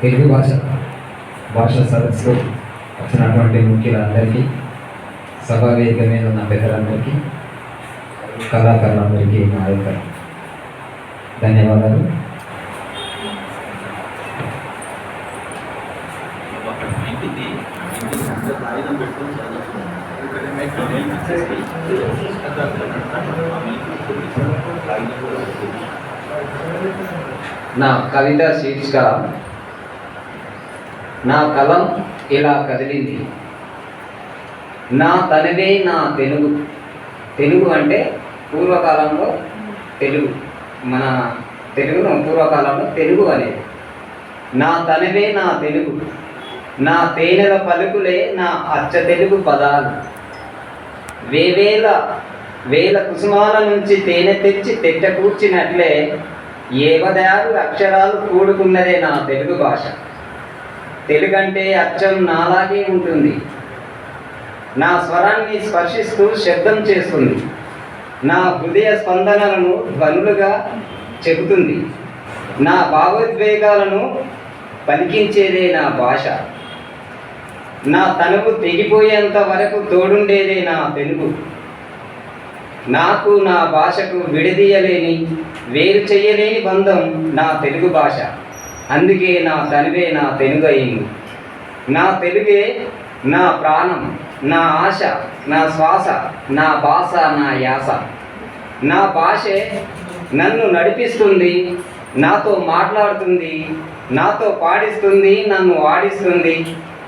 తెలుగు భాష భాషా సదస్సు వచ్చినటువంటి ముఖ్యులందరికీ సభా వేదిక మీద ఉన్న పెద్దలందరికీ కళాకారులందరికీ మా యొక్క ధన్యవాదాలు ఇంటిది ఇంటికి అందరూ ఆయుధం పెట్టుకొని నా కవిత శీర్షిక నా కలం ఇలా కదిలింది. నా తనవే నా తెలుగు. తెలుగు అంటే పూర్వకాలంలో తెలుగు. మన తెలుగును పూర్వకాలంలో తెలుగు అనేది. నా తనవే నా తెలుగు. నా తేనెల పలుకులే నా అచ్చ తెలుగు పదాలు. వేవేల వేల కుసుమాల నుంచి తేనె తెచ్చి తెట్ట కూర్చినట్లే ఏవదారు అక్షరాలు కూడుకున్నదే నా తెలుగు భాష. తెలుగంటే అచ్చం నాలాగే ఉంటుంది. నా స్వరాన్ని స్పర్శిస్తూ శబ్దం చేస్తుంది. నా హృదయ స్పందనలను ధ్వనులుగా చెబుతుంది. నా భావోద్వేగాలను పలికించేదే నా భాష. నా తనువు తెగిపోయేంత వరకు తోడుండేదే నా తెలుగు. నాకు నా భాషకు విడదీయలేని వేరు చేయలేని బంధం నా తెలుగు భాష. అందుకే నా తనువే నా తెలుగు అయింది నా తెలుగే నా ప్రాణం నా ఆశ నా శ్వాస నా భాష నా యాస. నా భాషే నన్ను నడిపిస్తుంది నాతో మాట్లాడుతుంది నాతో పాడిస్తుంది నన్ను ఆడిస్తుంది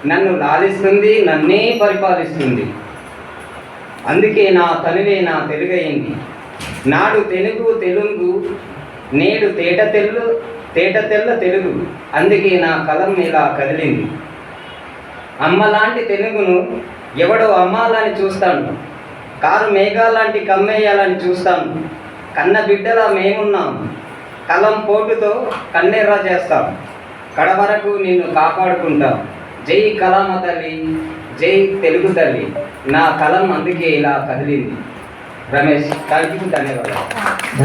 నన్ను లాలిస్తుంది నన్నే పరిపాలిస్తుంది. అందుకే నా తనువే నా తెలుగైంది నాడు తెలుగు తెలుగు నేడు తేట తెల్లు తేట తెల్ల తెలుగు. అందుకే నా కలం ఇలా కదిలింది. అమ్మలాంటి తెలుగును ఎవడో అమ్మాలని చూస్తాను. కారు మేఘాలాంటి కమ్మేయాలని చూస్తాను. కన్న బిడ్డలా మేమున్నాం. కలం పోటుతో కన్నెర్రా చేస్తాం. కడవరకు నిన్ను కాపాడుకుంటాం. జై కలామ తల్లి జై తెలుగు తల్లి. నా కలం అందుకే ఇలా కదిలింది. రమేష్ థ్యాంక్ యూ ధన్యవాదాలు.